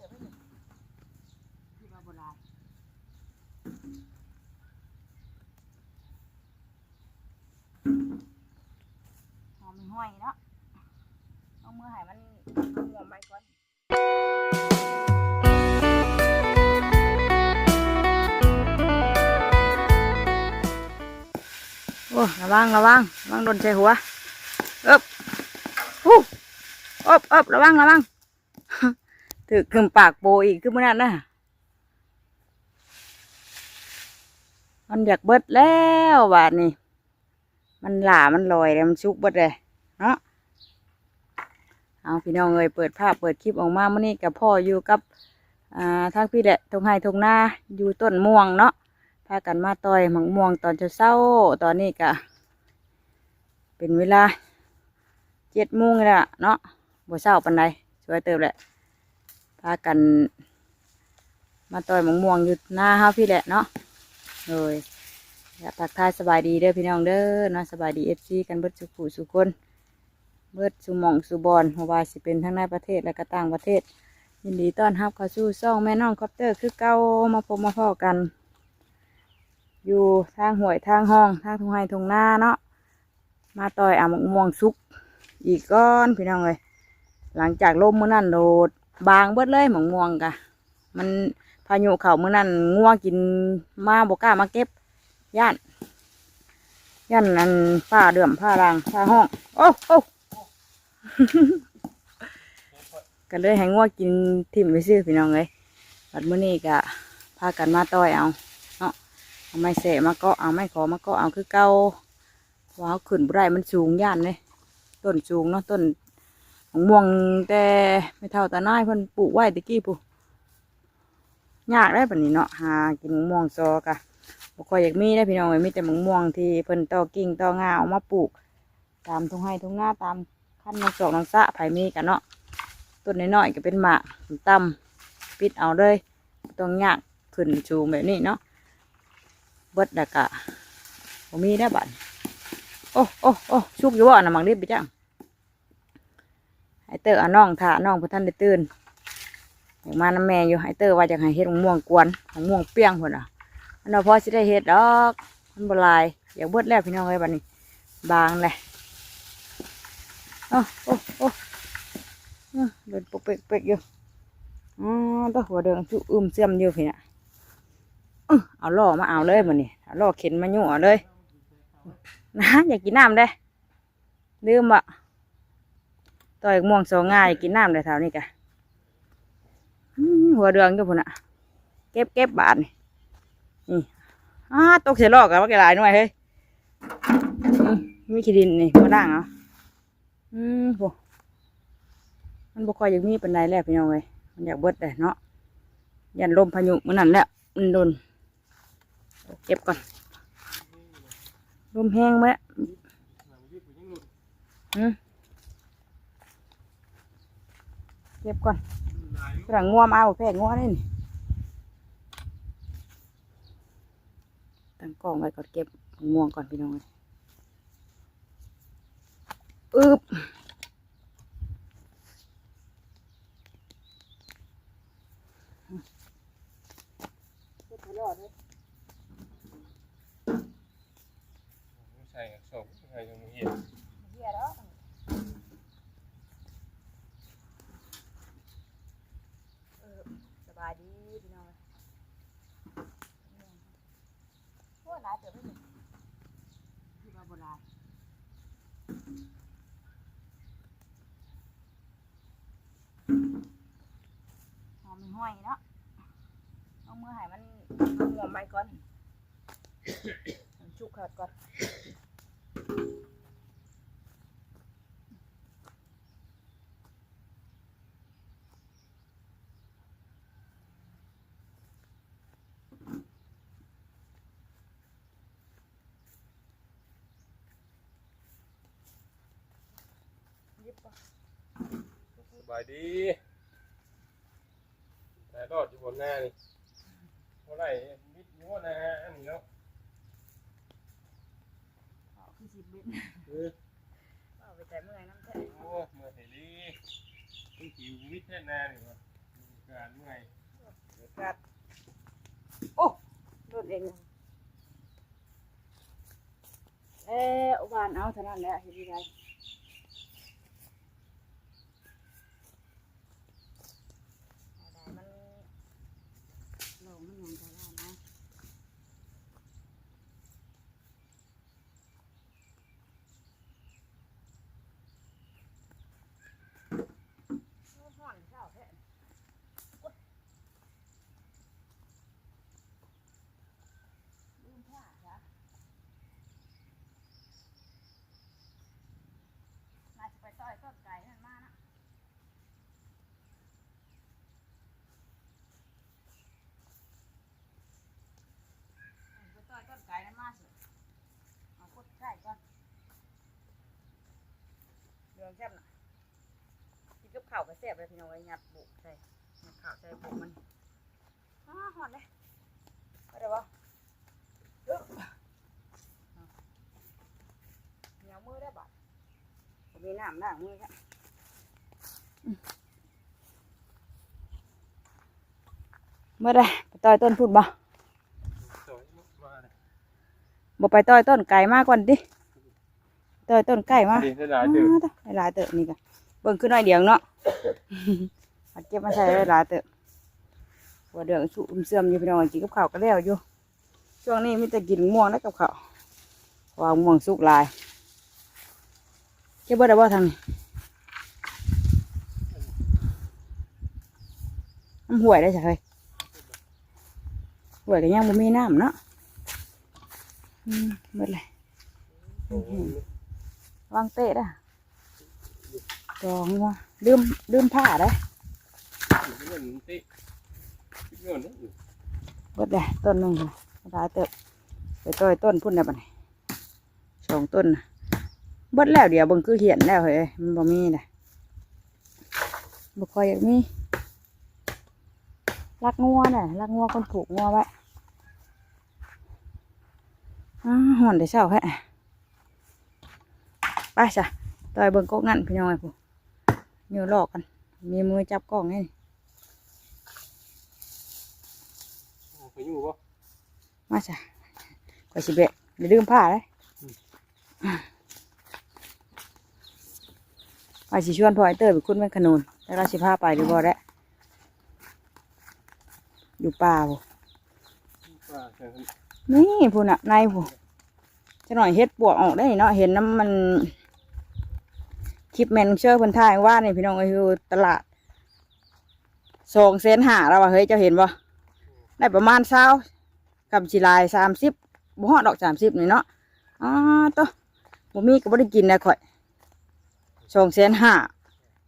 เดี๋ยวไม่ถึงที่มาโบราณหอมมันห้อยเนาะเอามือหายมันมันงวมไปก่อนโอ้ระวังระวังระวังโดนใจหัวอ๊บอู้อ๊บอ๊บระวังระวัง ถือขึ้นปากโปอีกขึ้นมานั่นนะมันอยากเบิดแล้วบาดนี้มันหล่ามันลอยแล้วมันชุกเบิดเลยเนาะเอาพี่น้องเอ้ยเปิดภาพเปิดคลิปออกมาเมื่อนี้กับพ่ออยู่กับอ่าทางพี่แหละทงไห้ทงนาอยู่ต้นม่วงเนาะพากันมาต่อยหมังม่วงตอนเช้าตอนนี้ก็เป็นเวลาเจ็ดโมงแล้วล่ะเนาะบ่เช้าปันใดช่วยเติมแหละ พากัน มาต่อยมังม่วงอยู่หน้าเฮาพี่แหละเนาะเลยอยากทักทายสบายดีเด้อพี่น้องเด้อเนาะสบายดีเอฟซีกันเบิดสุขผู้สุคนเบิดสุมองสุบอลเพราะว่าสิเป็นทั้งในประเทศและก็ต่างประเทศ ยินดีต้อนรับเข้าสู่ซ่องแม่น้องคอปเตอร์ คือเก้ามาพบมาพ่อกัน อยู่ทางห้วยทางห้องทางทุ่งไห้ทุ่งนาเนาะมาต่อยอ่ามะม่วงสุก อีกก้อนพี่น้องเลยหลังจากลมมื้อนั้นโดด บางเบิดเลยหมะม่วงกะ มันพายุเข่ามื้อนั้นงัวกินมาบก้ามาเก็บย่านย่านนั้นผ้าเดือมผ้ารางผ้าห้อง โอ้โอ้ ก็เลยให้งัวกินทิ่มไปซื้อพี่น้องเลยบัดมื้อนี้ก็พากันมาต่อยเอาเอาไม้เสะมาก็เอาไม้ขอมาก็เอาคือเก่าว้าวขึ้นบ่ได้มันสูงย่านเลยต้นสูงเนาะต้น ม่วงแต่ไม่เท่าตาน้ายเพิ่นปลูกไว้ตะกี้ปุ๊ยากได้ปานนี้เนาะหากินมะม่วงซอกะบ่ค่อยอยากมีได้พี่น้องเอ้ยมีแต่มะม่วงที่เพิ่นตอกิ่งตองาเอามาปลูก ตามทุ่งไร่ทุ่งนาตามขั้นน้องจอกน้องสะไผมีกันเนาะต้นน้อยๆก็เป็นหมากต่ำปิดเอาเลยต้องยากขึ้นสูแบบนี้เนาะเบิดดะกะบ่มีได้บัดโอ้โอ้โอ้ชุกอยู่บ่นะมังรีบไปจัง ไอเตอร์อาน้องถ่าน้องเพื่ท่านได้ตื่นอยากมาน้ำแม่อยู่ไอเตอร์ว่าอยากให้เฮ็ดมะม่วงกวนมะม่วงเปี้ยงพุ่นอะอันนั้นพอสิได้เฮ็ดดอกมันบลายอยากเบิดแล้วพี่น้องเอ้ยบัดนี้ บางเลยโอ้โอ้โอ้เอ้อเดินปกเปกเปกอยู่อ๋อตัวหัวเดิงจุอึมเสื่อมอยู่พี่น่ะอื้อเอาล่อมาเอาเลยมันนี่เอาล่อเข็นมายุ่งเอเลยนะอยากกินน้ำได้ลืมอะ ต่อยม่วงสองง่ายกินน้ำได้เท่านี้กะหัวเดืองอยู่พุ่นอะ เก็บเก็บบาทนี่นี่อ้าตกเสียลอกกันว่าแกหลายหน่วยเฮ้ยมีขี้ดินนี่มาด่างเอาอืมโหมันบ่ค่อยอยากมีปันไดแล้วพี่น้องเอ้ยมันอยากเบิดเลยเนาะยันลมพายุมันนั่นแหละมันโดนเก็บก่อนลมแห้งไหมอืม เก็บก่อนหลัง่วมเอาแพงง่วนี่นี่ตั้งกล้องไว้ก่อนเก็บง่วงก่อนพี่น้องอึบเก็บไปรอดเลย ใช่ครับส่งใช่ตรงนี้เห็น เหี้ยแล้วเออสบายดีพี่น้องโอ้หลายเติบไม่ถึงที่ว่าโบราณหอมมันห้อยเนาะ เอามือใหายมันมันงวมไปก่อนชุกขาดก่อนยิบก่อนสบายดีแต่รอดอยู่บนหน้านี่ ไร่มิดนิ้วนะฮะอันนี้เนาะเอาคือสิบเบ็ดเออเอาไปแต่เมื่อยน้ำแท้โอ้เมื่อเฮลี่ต้องผิวมิดแท้หน้านี่วะการเมื่อยกัดโอ้รถเองเออวานเอาเท่านั้นแหละเห็นดีไรมันลงมันยังจะได้นะ ห่อนเช้าแท้ลืมผ้าจ้ะ มาจะไปต่อยต้นไก่นั่นมานะไปต่อยต้นไก่นั่นมาสิเอากดไก่ก่อนเรื่องแซ่บน่ะกินกับข้าวก็แซ่บเลยพี่น้องไอ้ยัดบุกใส่ยัดข้าวใส่บุกมันอ้าหอนเลยไปเดี๋ยวบ่อึ๊บเอาเหนียวมือได้บัดบ่ มีน้ำล้างมือค่ะอืมเมื่อไรไปต่อยต้นพูดบ่สวยมาเลยบ่ไปต่อยต้นไก่มาก่อนดิต่อยต้นไก่มาดีได้หลายเดือนได้หลายเติบนี่ก็เบิ่งขึ้นหน่อยเดียวเนาะอัดเก็บมาใส่ได้หลายเติบหัวเดืองสุมเสื่อมอยู่พี่น้องกินกับข้าวก็แล้วอยู่ ช่วงนี้มีแต่กินม่วงแล้วกับข้าวเพราะว่าม่วงสุกหลายเก็บเบิดได้บ่ทางนี้น้ำห่วยได้ใช่ไหมห่วยก็ยังบ่มีน้ำเนาะอืมเบิดเลยโอ้โหวางเตะได้จองว่าลืมลืมผ้าได้เงินติเงินนี่เบิดได้ต้นหนึ่งเลยหลายเติบไปต้อยต้นพุ่นได้ปะนี่สองต้นน่ะ เบิดแล้วเดี๋ยวเบิ่งคือเหียนแล้วเฮ้ยมันบ่มีนะบ่ค่อยอยากมีรักงัวน่ะรักงัวคนผูกงัวไว้อ้าหอนได้เช้าแฮะไปจ้ะต่อยเบิ่งกกนั่นพี่น้องไอ้ผู้เดี๋ยวลอกกัน มีมือจับกล้องให้นี่ไปอยู่ปะมาจ้ะก็สิเบะอย่าลืมผ้าเลย ไปสิชวนพ่อไอเตอร์ไปคุ้นแม่ขนุนแล้วเราสิพาไปหรือบ่ได้อยู่ป่าบ่นี่พูน่ะในพูจะหน่อยเฮ็ดปวกออกได้เนาะเห็นน้ำมันคลิปแมนเชื่อเพิ่นถ่ายว่านี่พี่น้องก็อยู่ตลาดสองเซนหาแล้วว่าเฮ้ยเจ้าเห็นบ่ได้ประมาณเช้ากับชิลายสามสิบบ่ฮอดดอกสามสิบนี่เนาะอ๋อตัวบ่มีก็บ่ได้กินนะข่อย สองเซนห้า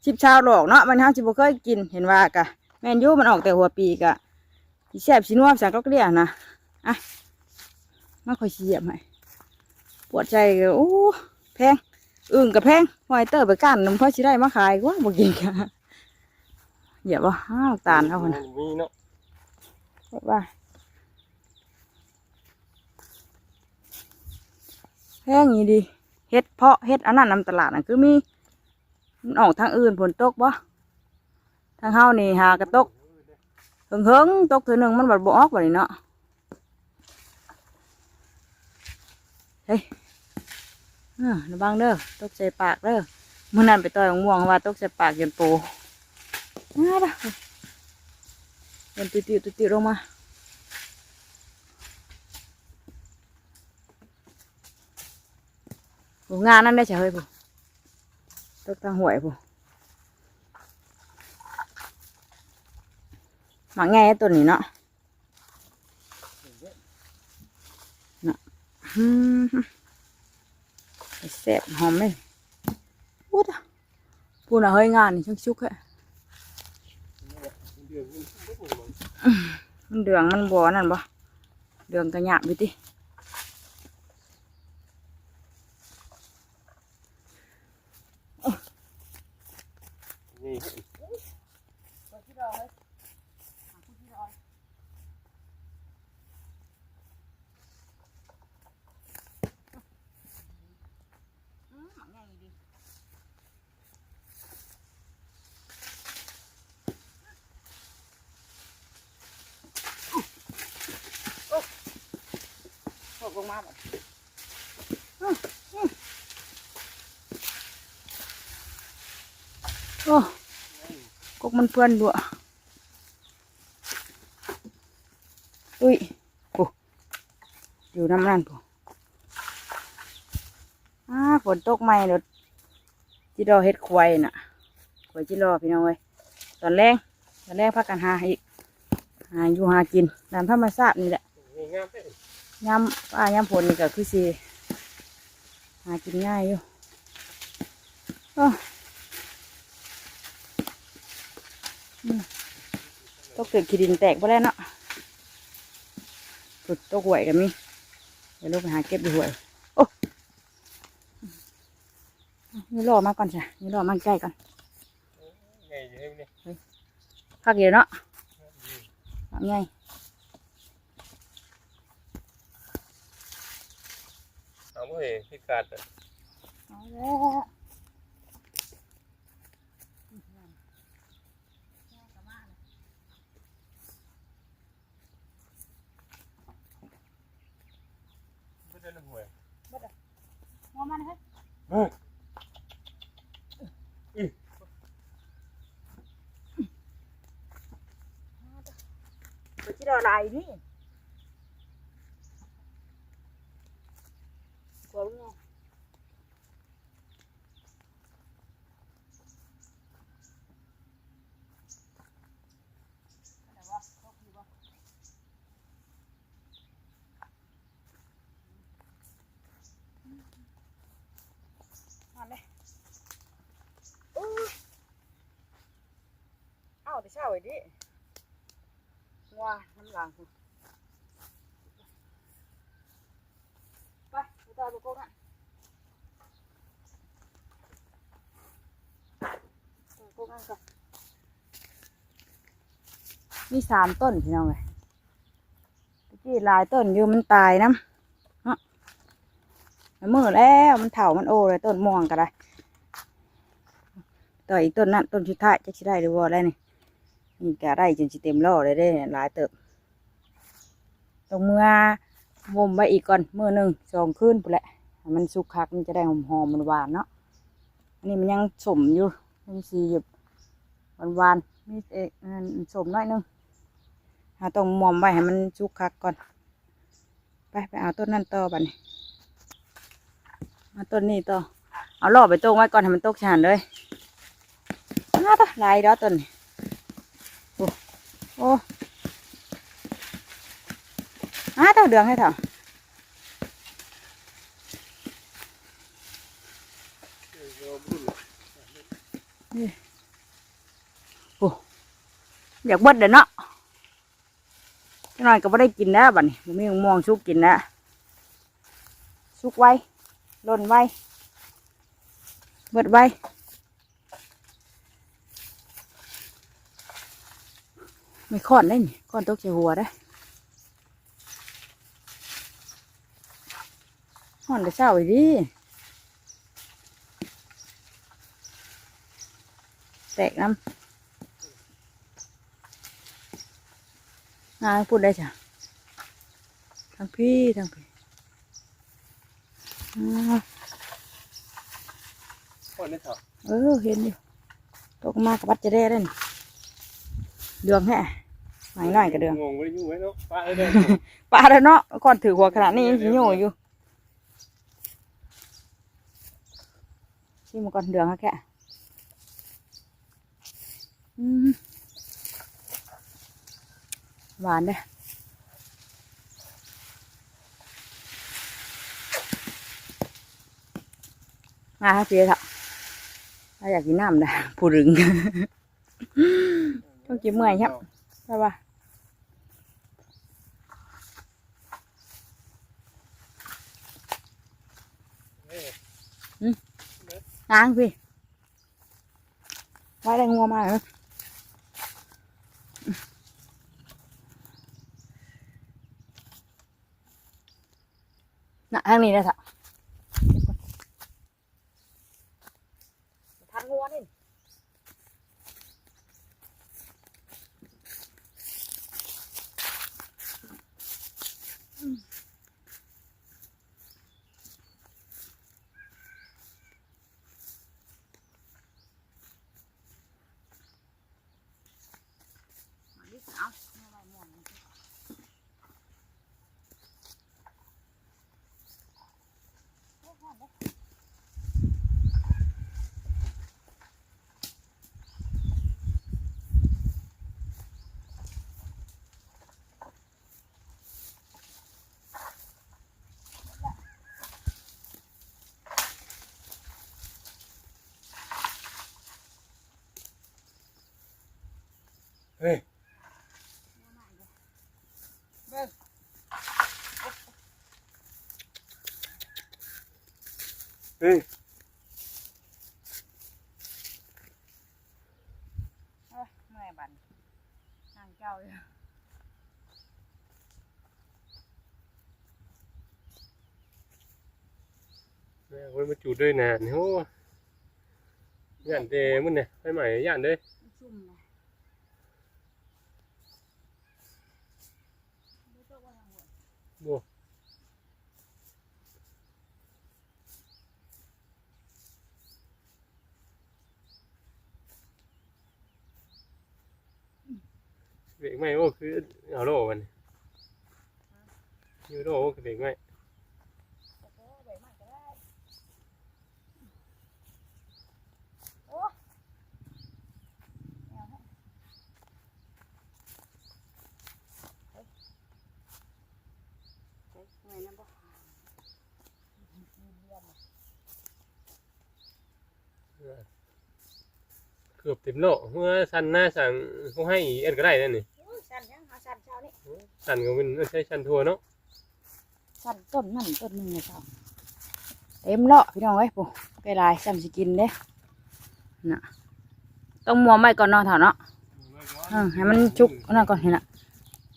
สิบเช้าดอกเนาะมันห้าสิบ่เคยกินเห็นว่ากะแมนอยูมันออกแต่หัวปีกะสิแซ่บสินัวสักก็เรียกนะอะมาค่อยเสียบให้ปวดใจก็โอ้แพงอึ่งกับแพงหอยเตอร์ไปก้านนมพ่อสิได้มาขายกว่าบ่กินกะเหยียบว่าห้าวตาลเอาคนน่ะมีเนาะว่าแพงอย่างนี้ดีเฮ็ดเพาะเฮ็ดอันนั้นนำตลาดน่ะคือมี มันออกทางอื่นฝนตกบ่ทางเฮานี่หากระตกเฮงเฮงตกเถือหนึ่งมันบัดบ่ออกบ่นี่เนาะเฮ้ยระวังเด้อตกใส่ปากเด้อมื้อนั้นไปต่อยมะม่วงว่าตกใส่ปากจนโปน่าด่ะเดินติวติวติวติวลงมาโอ้งานนั่นได้เฮ้ยผู้ ตกทางหวยผู้หมาแง่ตัวนี้เนาะเนาะอืมแซ่บหอมเลยพูดอะพูดอะเฮ้ยงานนี่ช่างชุกแค่ เดือนนี้ มันเดืองมันบัวนั่นบ่เดืองกระหยาบไปติ นี่ เงมาบ่โอ้กกมันเพื่อนด้วยอุ้ยโอ้อยู่น้ำนั่นปุ๊อ้าฝนตกใหม่เดี๋ยวจิรอเฮ็ดควายน่ะควายจิรอพี่น้องเว้ยตอนแรกตอนแรกพักกันหาอีกหาอยู่หากินตามธรรมชาตินี่แหละนี่งามเด้ ยำป้ายำผลนี่ก็คือสิหากินง่ายอยู่โอ้อืมตกเกิดขีดินแตกไปแล้วเนาะสุดตกหวยกันมีเดี๋ยวลูกไปหาเก็บอยู่หวย โอ้นี่รอมาก่อนจ้ะนี่รอมาใกล้ก่อนไงอยู่ให้มันนี่พักเดียวเนาะพักไงเอาบ่ เห็นพิการอะเอาแล้ว บ่ได้น้ำหวย หัวมันเฮ้ย เฮ้ย ไปที่เราลายนี่กลัวงูมาเลยอู้ เอ้าแต่เช้าไอ้ดิว้าน้ำลางคุณไปไปต่อไปโกงอะโกงอะก่อนมีสามต้นพี่น้องเลยตะกี้หลายต้นอยู่มันตายน้ำเนาะมันมือแล้วมันเถามันโอเลยต้นม่วงก็ได้ต่ออีกต้นนั้นต้นชุดท้ายจะชิได้หรือว่าได้นี่ นี่ก็ได้จนสิเต็มล่อเลยได้หลายเติบตรงเมื่อวมไว้อีกก่อนมือหนึ่งสองคืนไปแหละมันสุกคักมันจะได้หอมหอมมันหวานเนาะอันนี้มันยังสมอยู่มันสีหยุบหวานหวานๆมีเอกอันสมน้อยนึงหาต้องมอมไว้ให้มันสุกคักก่อนไปไปเอาต้นนั่นต่อบัดนี้มาต้นนี้ต่อเอาล่อไปตรงไว้ก่อนให้มันตกชานเลยน่าปะลายดอกต้นนี้ โอ้อาเต่าเดืองให้เถอะโอ้อยากเบิดเด้อเนาะจักหน่อยก็ไม่ได้กินแล้วบัดนี้มีมะม่วงสุกกินแล้วสุกไว้ล่นไว้เบิดไว้ ไม่ค้อนได้นี่ค้อนตกใส่หัวได้ค้อนก็เศร้าอีดีแตกน้ำนายพูดได้จ้ะทางพี่ทางพี่อ่าคนได้เถอะเออเห็นอยู่ตกมากับบัดจะได้เล่นเดืองแฮะ หน่อยหน่อยก็เดืองงงไว้อยู่ไว้เนาะป้าเอ้ยเด้อปลาแล้วเนาะก่อนถือหัวขนาดนี้ยังสิโยอยู่ชิมก่อนเดืองฮะแกะอืมหวานเด้อมาให้พี่เถอะถ้าอยากกินน้ำนะผู้รึงต้องกินเมื่อยครับ ใช่ปะเอ้ยง้างพี่ไว้ได้งัวมาเหรอน่ะทางนี้นะสะทันงัวนี่ เฮ้ย เบิ่ง เฮ้ย โอ้ยเมื่อยบันนั่ง เจ้าอยู่แม่คนมาจูดด้วยนะโอ้ย่านเตมึงเนี่ยไปใหม่ย่านเด้ซุ่มนะ เบรกไม่โอ้คือเอาโล่มันยูโร่คือเบรกไม่เมื่อยนะบ่เกือบเต็มโลเมื่อสันหน้าสั่งเขาให้เอ็นก็ได้นั่นนี่สั่นยังหาสั่นเช้า นี่สันก็เป็นใช้ชันทัวเนาะสั่นต้นนั่นต้นหนึงเลยเช้าเต็มเลาะพี่น้องเอ้ยปุ๊ไกลายซ้ำสิกินเด้น่ะต้องมัวไม่ก่อนเนาะเถาเนาะเออให้มันชุกอันนั่นก่อนเห็นน่ะ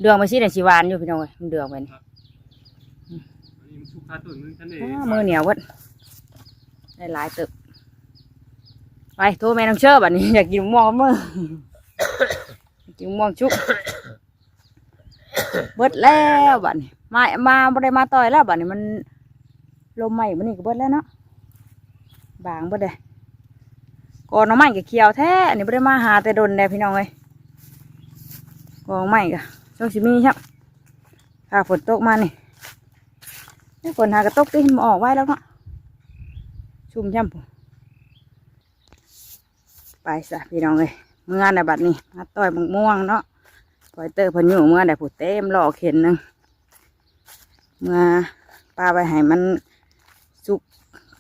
เดืองไปสิได้สิหวานอยู่พี่น้องเอ้ยมันเดืองไปนี่อันนี้มันชุกคาตุนมึงฉันเองอ้ามือเหนียวเว้ยได้หลายตึกไปโทรแม่น้องเชื่อบัดนี้ อยากกินมะม่วงมืออยากกินมะม่วงชุก เบิดแล้วบัดนี้มามาบ่ได้มาต่อยแล้วบัดนี้มันลมใหม่บัดนี้ก็เบิดแล้วเนาะบางเบิดเลยก่อนน้องใหม่ก็เขียวแท้อันนี้บ่ได้มาหาแต่ดนแน่พี่น้องเอ้ยกองใหม่ก็ช่วงสิมีครับถ้าฝนตกมานี่นี่ฝนหากระตกที่มันออกไว้แล้วเนาะชุ่มช่ำไปซะพี่น้องเลยเมื่อในบัดนี้มาต่อยมะม่วงเนาะ ปล่อยเตอร์เพนอยู่เมื่อได้ผู้เต็มหลอกเข็นหนึงเมื่อปลาไปให้มันสุก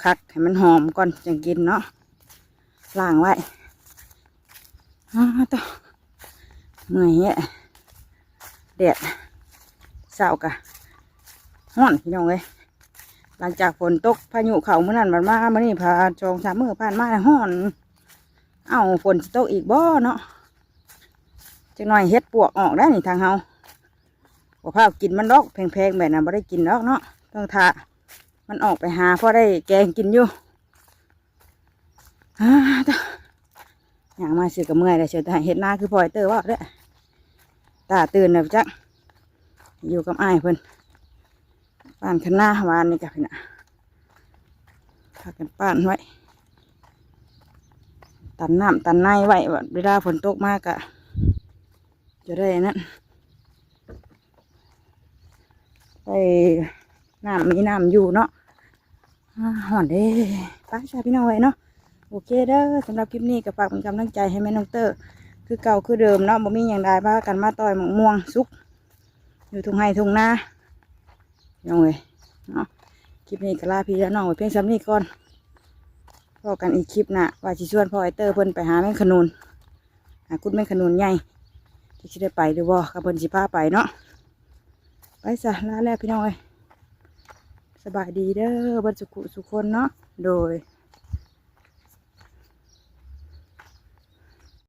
คักให้มันหอมก่อนจังกินเนาะล้างไว้อ้าวต่อเมื่อยแยแดดเศร้ากะฮ้อนพี่น้องเอ้ยหลังจากฝนตกพายุเขาเมื่อนั้นมันมาเมื่อนี้พาจองสามมือผ่านมาแล้วฮ้อน เอ้าฝนตกอีกบ่เนาะ จังหน่อยเฮ็ดปวกออกได้นี่ทางเฮาบ่พากินมันดอกแพงๆแบบนั้นบ่ได้กินดอกเนาะต้องทามันออกไปหาพอได้แกงกินอยู่อย่างมาซื้อกับเมื่อยเลยเชียวแต่เฮ็ดหน้าคือพลอยเตอร์ว่าเด้อตาตื่นแล้วจักอยู่กับไอ้เพิ่นป้านข้างหน้าวานนี่กับพี่นะพากันป้านไว้ ตันน้ำตันในไว้เวลาฝนตกมากอะ จะได้นั่นไปน้ำมีน้ำอยู่เนาะหอนเด้ป้าชาพี่น้องไว้เนาะโอเคเด้อสำหรับคลิปนี้ก็ฝากเป็นกำลังใจให้แม่น้องเตอร์คือเก่าคือเดิมเนาะบ่มีอย่างใดพากันมาต่อยหมกม่วงสุก อยู่ทุ่งไห้ทุ่งนาน้องเลยเนาะคลิปนี้ก็ลาพี่และน้องไว้เพียงซ้ำนี้ก่อนพอกันอีกคลิปนะว่าจะชวนพ่อไอเตอร์เพิ่นไปหาแมงขนุนหากุดแมงขนุนใหญ่ จะได้ไปหรือบ่กับเพิ่นสิพาไปเนาะไปซะลาแล้วพี่น้องเอ้ยสบายดีเด้อเบันสุขสุขคนเนาะโดย